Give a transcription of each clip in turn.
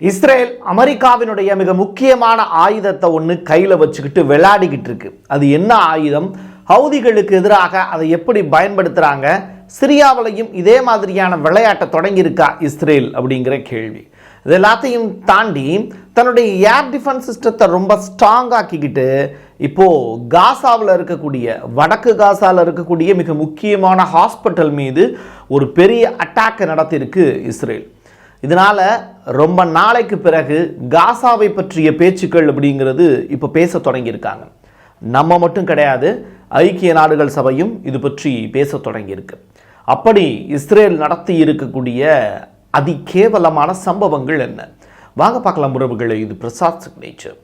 Israel அமெரிக்காவினுடைய மிக முக்கியமான ஆயுதத்தை ஒன்று கையில் வச்சுக்கிட்டு விளையாடிக்கிட்டு இருக்கு. அது என்ன ஆயுதம்? ஹவுதிகளுக்கு எதிராக அதை எப்படி பயன்படுத்துகிறாங்க சிரியாவிலையும் இதே மாதிரியான விளையாட்டை தொடங்கியிருக்கா இஸ்ரேல் அப்படிங்கிற கேள்வி. இது எல்லாத்தையும் தாண்டி தன்னுடைய ஏர் டிஃபென்ஸ் சிஸ்டத்தை ரொம்ப ஸ்ட்ராங் ஆக்கிக்கிட்டு இப்போது காசாவில் இருக்கக்கூடிய வடக்கு காசாவில் இருக்கக்கூடிய மிக முக்கியமான ஹாஸ்பிட்டல் மீது ஒரு பெரிய அட்டாக்கை நடத்தியிருக்கு இஸ்ரேல். இதனால் ரொம்ப நாளைக்கு பிறகு காசாவை பற்றிய பேச்சுக்கள் அப்படிங்கிறது இப்போ பேச தொடங்கியிருக்காங்க. நம்ம மட்டும் கிடையாது ஐக்கிய நாடுகள் சபையும் இது பற்றி பேச தொடங்கியிருக்கு. அப்படி இஸ்ரேல் நடத்தி இருக்கக்கூடிய அதிகேவலமான சம்பவங்கள் என்ன? வாங்க பார்க்கலாம் உறவுகளை இது பிரசாத் சிக்னேச்சர்.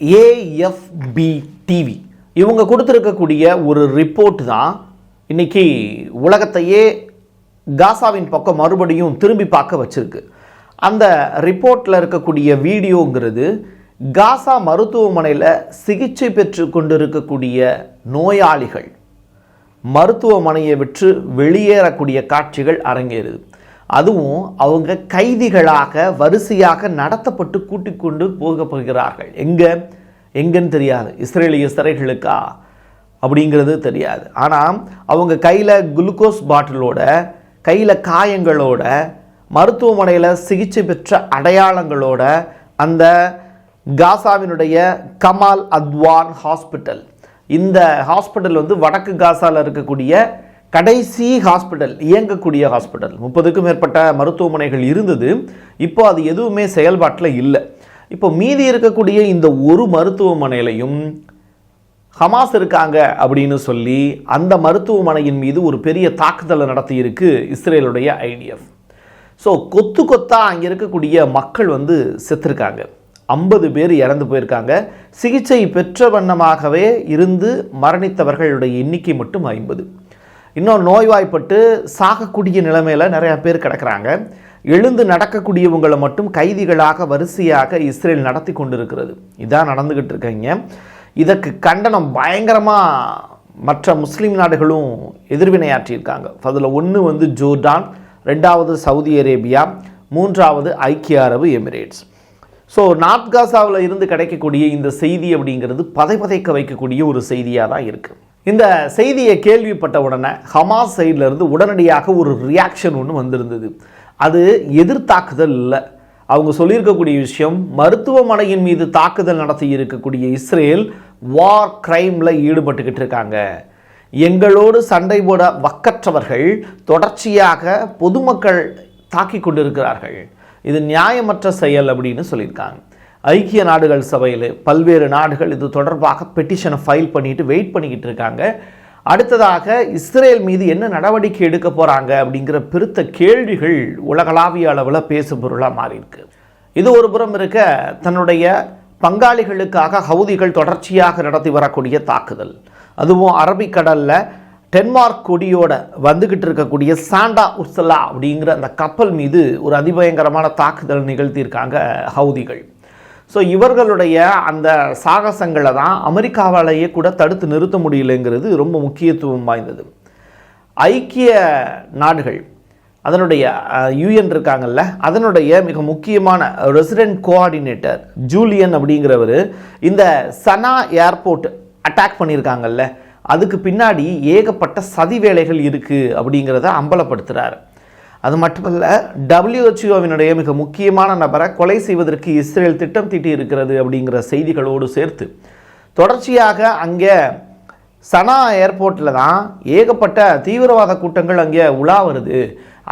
ஏஎஃப்பி டிவி இவங்க கொடுத்துருக்கக்கூடிய ஒரு ரிப்போர்ட் தான் இன்னைக்கு உலகத்தையே காசாவின் பக்கம் மறுபடியும் திரும்பி பார்க்க வச்சுருக்கு. அந்த ரிப்போர்ட்டில் இருக்கக்கூடிய வீடியோங்கிறது காசா மருத்துவமனையில் சிகிச்சை பெற்று கொண்டிருக்கக்கூடிய நோயாளிகள். மருத்துவமனையை விட்டு வெளியேறக்கூடிய காட்சிகள் அரங்கேறுது. அதுவும் அவங்க கைதிகளாக வரிசையாக நடத்தப்பட்டு கூட்டிக் கொண்டு போகப்படுகிறார்கள். எங்கே? எங்கன்னு தெரியாது. இஸ்ரேலிய சிறைகளுக்கா? அப்படிங்கிறது தெரியாது. ஆனால் அவங்க கையில் குளுக்கோஸ் பாட்டிலோட கையில் காயங்களோட மருத்துவமனையில் சிகிச்சை பெற்ற அடையாளங்களோட அந்த காசாவினுடைய கமால் அத்வான் ஹாஸ்பிட்டல். இந்த ஹாஸ்பிட்டல் வந்து வடக்கு காசாவில் இருக்கக்கூடிய கடைசி ஹாஸ்பிட்டல் இயங்கக்கூடிய ஹாஸ்பிட்டல். முப்பதுக்கும் மேற்பட்ட மருத்துவமனைகள் இருந்தது. இப்போ அது எதுவுமே செயல்பாட்டில் இல்லை. இப்போ மீதி இருக்கக்கூடிய இந்த ஒரு மருத்துவமனையிலையும் ஹமாஸ் இருக்காங்க அப்படின்னு சொல்லி அந்த மருத்துவமனையின் மீது ஒரு பெரிய தாக்குதலை நடத்தியிருக்கு இஸ்ரேலுடைய ஐடிஎஃப். ஸோ கொத்து கொத்தாக அங்கே இருக்கக்கூடிய மக்கள் வந்து செத்துருக்காங்க. ஐம்பது பேர் இறந்து போயிருக்காங்க. சிகிச்சை பெற்ற வண்ணமாகவே இருந்து மரணித்தவர்களுடைய எண்ணிக்கை மட்டும் ஐம்பது. இன்னும் நோய்வாய்ப்பட்டு சாகக்கூடிய நிலைமையில் நிறையா பேர் கிடக்கிறாங்க. எழுந்து நடக்கக்கூடியவங்களை மட்டும் கைதிகளாக வரிசையாக இஸ்ரேல் நடத்தி கொண்டிருக்கிறது. இதான் நடந்துக்கிட்டு இருக்கீங்க. இதற்கு கண்டனம் பயங்கரமாக மற்ற முஸ்லீம் நாடுகளும் எதிர்வினையாற்றியிருக்காங்க. அதில் ஒன்று வந்து ஜோர்டான் ரெண்டாவது சவுதி அரேபியா மூன்றாவது ஐக்கிய அரபு எமிரேட்ஸ். ஸோ நார்த் காசாவில் இருந்து கிடைக்கக்கூடிய இந்த செய்தி அப்படிங்கிறது பதை பதைக்க வைக்கக்கூடிய ஒரு செய்தியாக தான் இருக்குது இந்த செய்தியை கேள்விப்பட்ட உடனே ஹமாஸ் சைட்லேருந்து உடனடியாக ஒரு ரியாக்ஷன் ஒன்று வந்திருந்தது. அது எதிர்த்தாக்குதல் இல்லை. அவங்க சொல்லியிருக்கக்கூடிய விஷயம் மருத்துவமனையின் மீது தாக்குதல் நடத்தி இருக்கக்கூடிய இஸ்ரேல் வார் கிரைமில் ஈடுபட்டுக்கிட்டு இருக்காங்க. எங்களோடு சண்டை போட வக்கற்றவர்கள் தொடர்ச்சியாக பொதுமக்கள் தாக்கி கொண்டிருக்கிறார்கள். இது நியாயமற்ற செயல் அப்படின்னு சொல்லியிருக்காங்க. ஐக்கிய நாடுகள் சபையில் பல்வேறு நாடுகள் இது தொடர்பாக பெட்டிஷனை ஃபைல் பண்ணிட்டு வெயிட் பண்ணிக்கிட்டு இருக்காங்க. அடுத்ததாக இஸ்ரேல் மீது என்ன நடவடிக்கை எடுக்க போகிறாங்க அப்படிங்கிற பெருத்த கேள்விகள் உலகளாவிய அளவில் பேசும் பொருளாக மாறியிருக்கு. இது ஒரு புறம் இருக்க தன்னுடைய பங்காளிகளுக்காக ஹவுதிகள் தொடர்ச்சியாக நடத்தி வரக்கூடிய தாக்குதல். அதுவும் அரபிக்கடலில் டென்மார்க் கொடியோட வந்துக்கிட்டு இருக்கக்கூடிய சாண்டா உர்சலா அப்படிங்கிற அந்த கப்பல் மீது ஒரு அதிபயங்கரமான தாக்குதல் நிகழ்த்தியிருக்காங்க ஹவுதிகள். ஸோ இவர்களுடைய அந்த சாகசங்களை தான் அமெரிக்காவாலேயே கூட தடுத்து நிறுத்த முடியலைங்கிறது ரொம்ப முக்கியத்துவம் வாய்ந்தது. ஐக்கிய நாடுகள் அதனுடைய யூஎன் இருக்காங்கல்ல அதனுடைய மிக முக்கியமான ரெசிடென்ட் கோஆர்டினேட்டர் ஜூலியன் அப்படிங்கிறவர் இந்த சனா ஏர்போர்ட் அட்டாக் பண்ணியிருக்காங்கல்ல அதுக்கு பின்னாடி ஏகப்பட்ட சதி வேலைகள் இருக்குது அப்படிங்கிறத அம்பலப்படுத்துகிறார் அது மட்டுமல்ல டபிள்யூஹெச்ஓவினுடைய மிக முக்கியமான நபரை கொலை செய்வதற்கு இஸ்ரேல் திட்டம் தீட்டி இருக்கிறது அப்படிங்கிற செய்திகளோடு சேர்த்து தொடர்ச்சியாக அங்கே சனா ஏர்போர்ட்டில் தான் ஏகப்பட்ட தீவிரவாத கூட்டங்கள் அங்கே உலா வருது.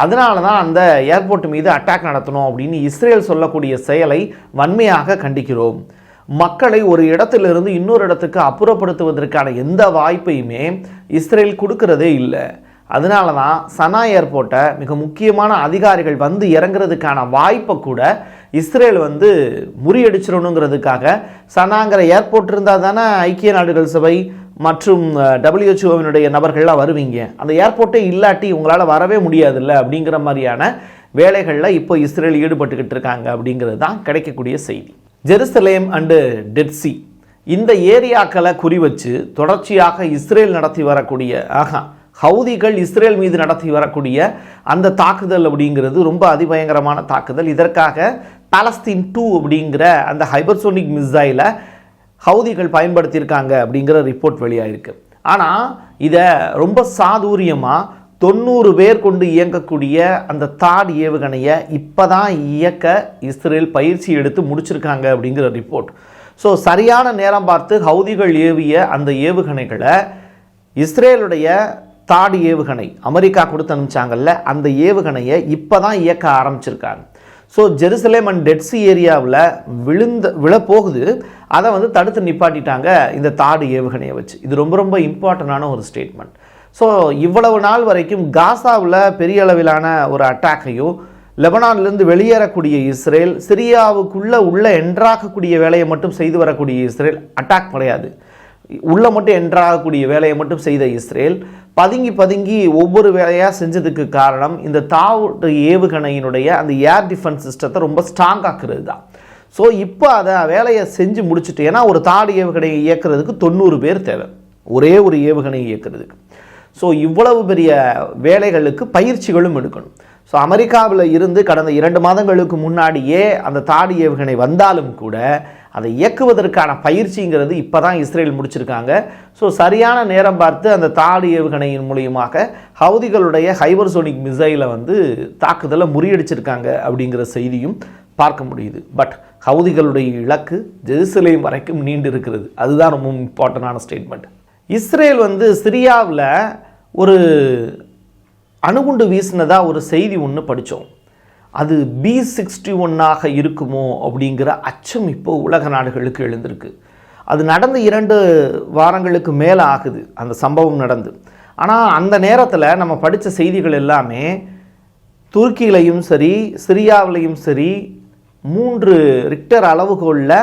அதனால தான் அந்த ஏர்போர்ட் மீது அட்டாக் நடத்தணும் அப்படின்னு இஸ்ரேல் சொல்லக்கூடிய செயலை வன்மையாக கண்டிக்கிறோம். மக்களை ஒரு இடத்திலிருந்து இன்னொரு இடத்துக்கு அப்புறப்படுத்துவதற்கான எந்த வாய்ப்பையுமே இஸ்ரேல் கொடுக்கறதே இல்லை. அதனால தான் சனா ஏர்போர்ட்டை மிக முக்கியமான அதிகாரிகள் வந்து இறங்குறதுக்கான வாய்ப்பை கூட இஸ்ரேல் வந்து முறியடிச்சிடணுங்கிறதுக்காக சனாங்கிற ஏர்போர்ட் இருந்தால் தானே ஐக்கிய நாடுகள் சபை மற்றும் டபிள்யூஹெச்ஓவினுடைய நபர்கள்லாம் வருவீங்க. அந்த ஏர்போர்ட்டே இல்லாட்டி உங்களால் வரவே முடியாதுல்ல அப்படிங்கிற மாதிரியான வேலைகளில் இப்போ இஸ்ரேல் ஈடுபட்டுக்கிட்டு இருக்காங்க அப்படிங்கிறது தான் கிடைக்கக்கூடிய செய்தி. ஜெருசலேம் அண்டு டெட்சி. இந்த ஏரியாக்களை குறி வச்சு தொடர்ச்சியாக இஸ்ரேல் நடத்தி வரக்கூடிய ஆஹா ஹவுதிகள் இஸ்ரேல் மீது நடத்தி வரக்கூடிய அந்த தாக்குதல் அப்படிங்கிறது ரொம்ப அதிபயங்கரமான தாக்குதல். இதற்காக பாலஸ்தீன் டூ அப்படிங்கிற அந்த ஹைபர்சோனிக் மிசைலை ஹவுதிகள் பயன்படுத்தியிருக்காங்க அப்படிங்கிற ரிப்போர்ட் வெளியாகிருக்கு ஆனால் இதை ரொம்ப சாதுரியமாக தொண்ணூறு பேர் கொண்டு இயங்கக்கூடிய அந்த தாட் ஏவுகணையை இப்போ தான் இயக்க இஸ்ரேல் பயிற்சி எடுத்து முடிச்சிருக்காங்க அப்படிங்கிற ரிப்போர்ட். ஸோ சரியான நேரம் பார்த்து ஹவுதிகள் ஏவிய அந்த ஏவுகணைகளை இஸ்ரேலுடைய தாடு ஏவுகணை அமெரிக்கா கொடுத்து அனுப்பிச்சாங்கல்ல அந்த ஏவுகணையை இப்போ தான் இயக்க ஆரம்பிச்சிருக்காங்க. ஸோ ஜெருசலேம் அண்ட் டெட்ஸி ஏரியாவில் விழுந்த விழப்போகுது. அதை வந்து தடுத்து நிப்பாட்டிட்டாங்க இந்த தாடு ஏவுகணையை வச்சு. இது ரொம்ப ரொம்ப இம்பார்ட்டண்டான ஒரு ஸ்டேட்மெண்ட். ஸோ இவ்வளவு நாள் வரைக்கும் காசாவில் பெரிய அளவிலான ஒரு அட்டாக்கையும் லெபனான்லேருந்து வெளியேறக்கூடிய இஸ்ரேல் சிரியாவுக்குள்ளே உள்ளே என்றாகக்கூடிய வேலையை மட்டும் செய்து வரக்கூடிய இஸ்ரேல் அட்டாக் கிடையாது உள்ளே மட்டும் என்றாகக்கூடிய வேலையை மட்டும் செய்த இஸ்ரேல் பதுங்கி பதுங்கி ஒவ்வொரு வேலையாக செஞ்சதுக்கு காரணம் இந்த தாவூட்டு ஏவுகணையினுடைய அந்த ஏர் டிஃபென்ஸ் சிஸ்டத்தை ரொம்ப ஸ்ட்ராங் ஆக்குறது தான். ஸோ இப்போ அதை வேலையை செஞ்சு முடிச்சுட்டு ஏன்னா ஒரு தாடு ஏவுகணையை இயக்குறதுக்கு தொண்ணூறு பேர் தேவை. ஒரே ஒரு ஏவுகணையை இயக்குறதுக்கு. ஸோ இவ்வளவு பெரிய வேலைகளுக்கு பயிற்சிகளும் எடுக்கணும். ஸோ அமெரிக்காவில் இருந்து கடந்த இரண்டு மாதங்களுக்கு முன்னாடியே அந்த தாடு ஏவுகணை வந்தாலும் கூட அதை இயக்குவதற்கான பயிற்சிங்கிறது இப்போ தான் இஸ்ரேல் முடிச்சிருக்காங்க. ஸோ சரியான நேரம் பார்த்து அந்த தாடு ஏவுகணையின் மூலியமாக ஹவுதிகளுடைய ஹைபர்சோனிக் மிசைலை வந்து தாக்குதலை முறியடிச்சிருக்காங்க அப்படிங்கிற செய்தியும் பார்க்க முடியுது. பட் ஹவுதிகளுடைய இலக்கு ஜெருசலேம் வரைக்கும் நீண்டு இருக்கிறது. அதுதான் ரொம்ப இம்பார்ட்டண்டான ஸ்டேட்மெண்ட் இஸ்ரேல் வந்து சிரியாவில் ஒரு அணுகுண்டு வீசினதாக ஒரு செய்தி ஒன்று படித்தோம் அது பி சிக்ஸ்டி ஒன்னாக இருக்குமோ அப்படிங்கிற அச்சம் இப்போ உலக நாடுகளுக்கு எழுந்திருக்கு. அது நடந்து இரண்டு வாரங்களுக்கு மேலே ஆகுது. அந்த சம்பவம் நடந்து. ஆனால் அந்த நேரத்தில் நம்ம படித்த செய்திகள் எல்லாமே துருக்கியிலையும் சரி சிரியாவிலையும் சரி மூன்று ரிக்டர் அளவுகோலில்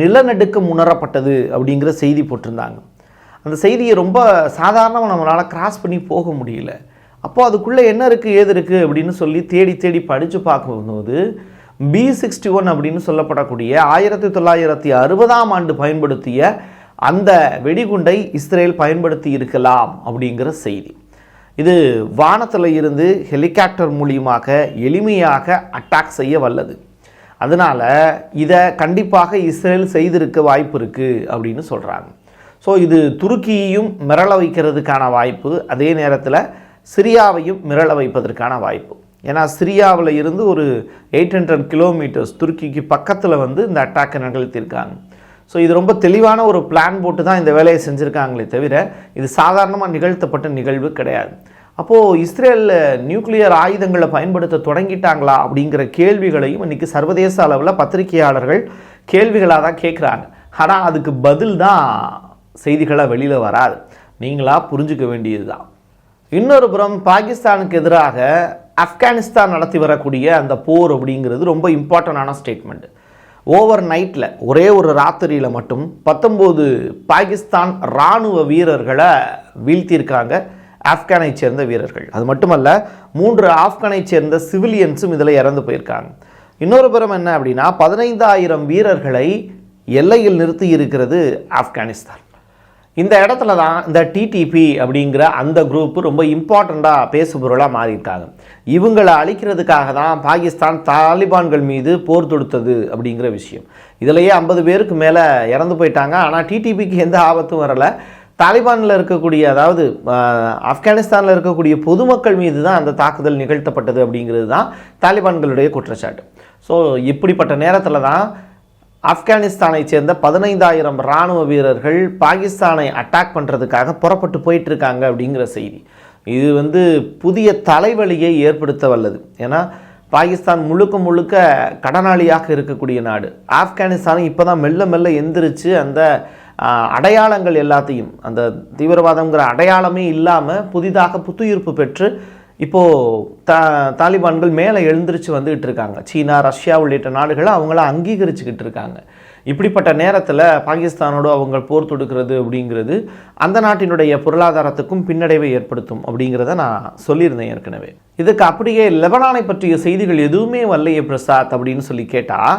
நிலநடுக்கம் உணரப்பட்டது அப்படிங்கிற செய்தி போட்டிருந்தாங்க. அந்த செய்தியை ரொம்ப சாதாரணமாக நம்மளால் கிராஸ் பண்ணி போக முடியல. அப்போ அதுக்குள்ளே என்ன இருக்குது ஏது இருக்குது அப்படின்னு சொல்லி தேடி தேடி படித்து பார்க்கும்போது பி சிக்ஸ்டி ஒன் அப்படின்னு சொல்லப்படக்கூடிய ஆயிரத்தி தொள்ளாயிரத்தி அறுபதாம் ஆண்டு பயன்படுத்திய அந்த வெடிகுண்டை இஸ்ரேல் பயன்படுத்தி இருக்கலாம் அப்படிங்கிற செய்தி. இது வானத்தில் இருந்து ஹெலிகாப்டர் மூலியமாக எளிமையாக அட்டாக் செய்ய வல்லது. அதனால் இதை கண்டிப்பாக இஸ்ரேல் செய்திருக்க வாய்ப்பு இருக்குது அப்படின்னு சொல்கிறாங்க ஸோ இது துருக்கியையும் மிரள வைக்கிறதுக்கான வாய்ப்பு. அதே நேரத்தில் சிரியாவையும் மிரள வைப்பதற்கான வாய்ப்பு. ஏன்னா சிரியாவில் இருந்து ஒரு எயிட் ஹண்ட்ரட் கிலோமீட்டர்ஸ் துருக்கிக்கு பக்கத்தில் வந்து இந்த அட்டாக்கை நிகழ்த்தியிருக்காங்க ஸோ இது ரொம்ப தெளிவான ஒரு பிளான் போட்டு தான் இந்த வேலையை செஞ்சுருக்காங்களே தவிர இது சாதாரணமாக நிகழ்த்தப்பட்ட நிகழ்வு கிடையாது. அப்போது இஸ்ரேலில் நியூக்ளியர் ஆயுதங்களை பயன்படுத்த தொடங்கிட்டாங்களா அப்படிங்கிற கேள்விகளையும் இன்றைக்கி சர்வதேச அளவில் பத்திரிகையாளர்கள் கேள்விகளாக தான் கேட்குறாங்க ஆனால் அதுக்கு பதில் தான் செய்திகளாக வெளியில் வராது. நீங்களாக புரிஞ்சுக்க வேண்டியது தான் இன்னொரு புறம் பாகிஸ்தானுக்கு எதிராக ஆப்கானிஸ்தான் நடத்தி வரக்கூடிய அந்த போர் அப்படிங்கிறது ரொம்ப இம்பார்ட்டண்டான ஸ்டேட்மெண்ட். ஓவர் நைட்டில் ஒரே ஒரு ராத்திரியில் மட்டும் பத்தொம்போது பாகிஸ்தான் இராணுவ வீரர்களை வீழ்த்தியிருக்காங்க ஆப்கானை சேர்ந்த வீரர்கள். அது மட்டுமல்ல மூன்று ஆப்கானை சேர்ந்த சிவிலியன்ஸும் இதில் இறந்து போயிருக்காங்க. இன்னொரு புறம் என்ன அப்படின்னா பதினைந்தாயிரம் வீரர்களை எல்லையில் நிறுத்தி இருக்கிறது ஆப்கானிஸ்தான். இந்த இடத்துல தான் இந்த டிடிபி அப்படிங்கிற அந்த குரூப் ரொம்ப இம்பார்ட்டண்ட்டாக பேசுபொருளாக மாறியிருக்காங்க இவங்களை அழிக்கிறதுக்காக தான் பாகிஸ்தான் தாலிபான்கள் மீது போர் தொடுத்தது அப்படிங்கிற விஷயம். இதிலேயே ஐம்பது பேருக்கு மேலே இறந்து போயிட்டாங்க. ஆனால் டிடிபிக்கு எந்த ஆபத்தும் வரலை. தாலிபானில் இருக்கக்கூடிய அதாவது ஆப்கானிஸ்தானில் இருக்கக்கூடிய பொதுமக்கள் மீது தான் அந்த தாக்குதல் நிகழ்த்தப்பட்டது அப்படிங்கிறது தான் தாலிபான்களுடைய குற்றச்சாட்டு. ஸோ இப்படிப்பட்ட நேரத்தில் தான் ஆப்கானிஸ்தானை சேர்ந்த பதினைந்தாயிரம் இராணுவ வீரர்கள் பாகிஸ்தானை அட்டாக் பண்ணுறதுக்காக புறப்பட்டு போயிட்டுருக்காங்க அப்படிங்கிற செய்தி. இது வந்து புதிய தலைவலியை ஏற்படுத்த வல்லது. ஏன்னா பாகிஸ்தான் முழுக்க முழுக்க கடனாளியாக இருக்கக்கூடிய நாடு. ஆப்கானிஸ்தானும் இப்போ தான் மெல்ல மெல்ல எந்திரிச்சு அந்த அடையாளங்கள் எல்லாத்தையும் அந்த தீவிரவாதங்கிற அடையாளமே இல்லாமல் புதிதாக புத்துயிர்ப்பு பெற்று இப்போது தா தாலிபான்கள் மேலே எழுந்திருச்சு வந்துகிட்டு இருக்காங்க. சீனா ரஷ்யா உள்ளிட்ட நாடுகளை அவங்கள அங்கீகரிச்சுக்கிட்டு இருக்காங்க. இப்படிப்பட்ட நேரத்தில் பாகிஸ்தானோடு அவங்க போர் தொடுக்கிறது அப்படிங்கிறது அந்த நாட்டினுடைய பொருளாதாரத்துக்கும் பின்னடைவை ஏற்படுத்தும் அப்படிங்கிறத நான் சொல்லியிருந்தேன் ஏற்கனவே. இதுக்கு அப்படியே லெபனானை பற்றிய செய்திகள் எதுவுமே வரலையே பிரசாத் அப்படின்னு சொல்லி கேட்டால்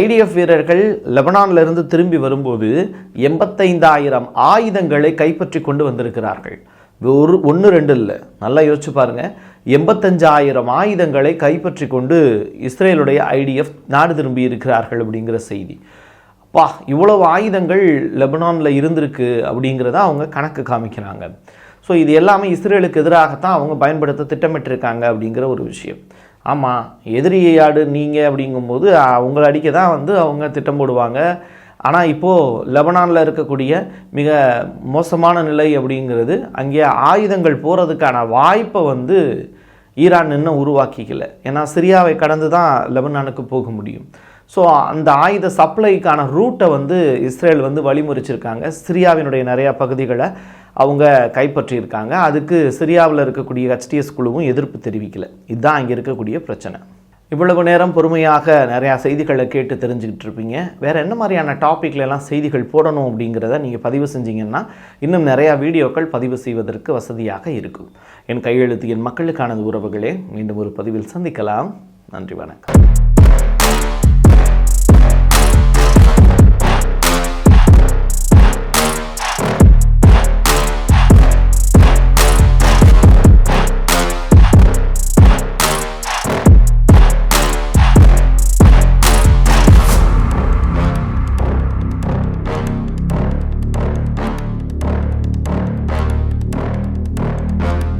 ஐடிஎஃப் வீரர்கள் லெபனான்ல இருந்து திரும்பி வரும்போது எண்பத்தைந்தாயிரம் ஆயுதங்களை கைப்பற்றி கொண்டு வந்திருக்கிறார்கள். ஒரு ஒன்று ரெண்டு இல்லை. நல்லா யோசிச்சு பாருங்க. எண்பத்தஞ்சாயிரம் ஆயுதங்களை கைப்பற்றி கொண்டு இஸ்ரேலுடைய ஐடிஎஃப் நாடு திரும்பி இருக்கிறார்கள் அப்படிங்கிற செய்தி. அப்பா இவ்வளவு ஆயுதங்கள் லெபனானில் இருந்திருக்கு அப்படிங்கிறத அவங்க கணக்கு காமிக்கிறாங்க. ஸோ இது எல்லாமே இஸ்ரேலுக்கு எதிராகத்தான் அவங்க பயன்படுத்த திட்டமிட்டிருக்காங்க அப்படிங்கிற ஒரு விஷயம். ஆமாம் எதிரியாடு நீங்கள் அப்படிங்கும்போது அவங்கள அடிக்க தான் வந்து அவங்க திட்டம் போடுவாங்க. ஆனால் இப்போது லெபனானில் இருக்கக்கூடிய மிக மோசமான நிலை அப்படிங்கிறது அங்கே ஆயுதங்கள் போகிறதுக்கான வாய்ப்பை வந்து ஈரான் இன்னும் உருவாக்கிக்கல. ஏன்னா சிரியாவை கடந்து தான் லெபனானுக்கு போக முடியும். ஸோ அந்த ஆயுத சப்ளைக்கான ரூட்டை வந்து இஸ்ரேல் வந்து வழிமுறைச்சிருக்காங்க. சிரியாவினுடைய நிறையா பகுதிகளை அவங்க கைப்பற்றியிருக்காங்க. அதுக்கு சிரியாவில் இருக்கக்கூடிய ஹெச்டிஎஸ் குழுவும் எதிர்ப்பு தெரிவிக்கல. இதுதான் அங்கே இருக்கக்கூடிய பிரச்சனை. இவ்வளவு நேரம் பொறுமையாக நிறையா செய்திகளை கேட்டு தெரிஞ்சுக்கிட்டு இருப்பீங்க. வேறு என்ன மாதிரியான டாப்பிக்ல எல்லாம் செய்திகள் போடணும் அப்படிங்கிறத நீங்கள் பதிவு செஞ்சீங்கன்னா இன்னும் நிறையா வீடியோக்கள் பதிவு செய்வதற்கு வசதியாக இருக்கும். என் கையெழுத்து என் மக்களுக்கானது உறவுகளே மீண்டும் ஒரு பதிவில் சந்திக்கலாம். நன்றி வணக்கம்.